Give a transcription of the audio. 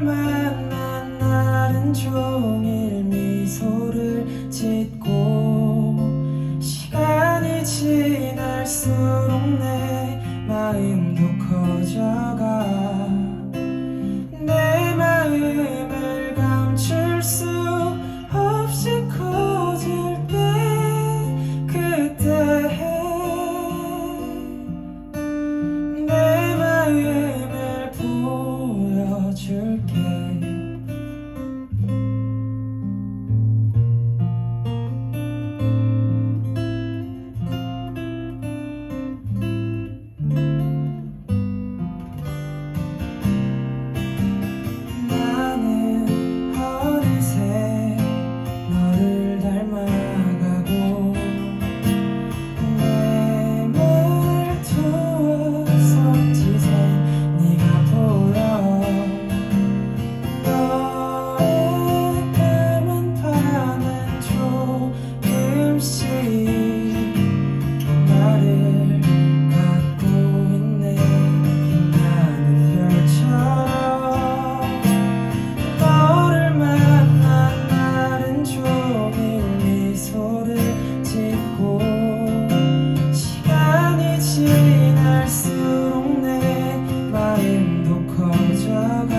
만난 날은 종일 미소를 짓고 시간이 지날수록 내 커져가